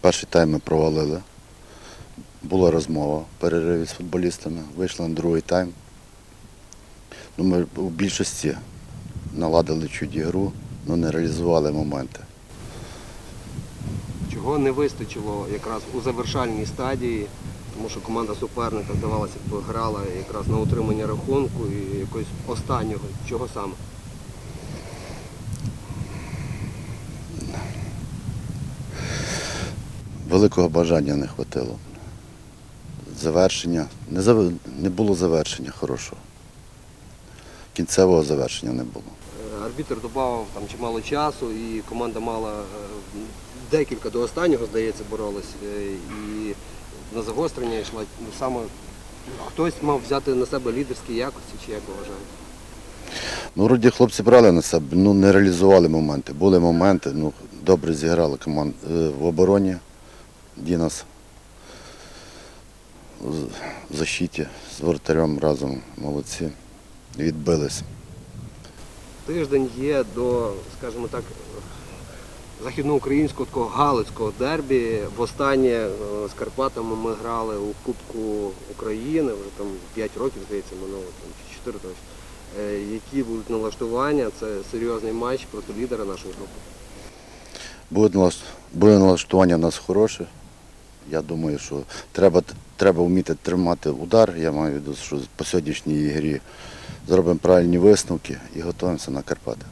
Перший тайм ми провалили. Була розмова в перериві з футболістами. Вийшли на другий тайм. Ну, ми у більшості наладили чуть ігру, але не реалізували моменти. Чого не вистачило якраз у завершальній стадії, тому що команда суперника, здавалося грала якраз на утримання рахунку і якось останнього. Чого саме? Великого бажання не вистачило. Завершення. Не, зав... не було завершення хорошого. Кінцевого завершення не було. Арбітр додав там чимало часу, і команда мала е, декілька до останнього, здається, боролась. е, І на загострення йшла саме хтось мав взяти на себе лідерські якості, чи як ви вважаєте? Ну, вроді хлопці брали на себе, ну не реалізували моменти. Були моменти, ну добре зіграли команд е, в обороні. Дінас в защиті з воротарем разом молодці. Відбились. Тиждень є до, скажімо так, західноукраїнського такого галицького дербі. Востаннє е, з Карпатами ми грали у Кубку України, вже там 5 років, здається, минуло, там, чи 4 точно. Е, Які будуть налаштування? Це серйозний матч проти лідера нашої групи. Буде налаштування у нас хороше. Я думаю, що треба, треба вміти тримати удар. Я маю що по сьогоднішній грі зробимо правильні висновки і готуємося на Карпати.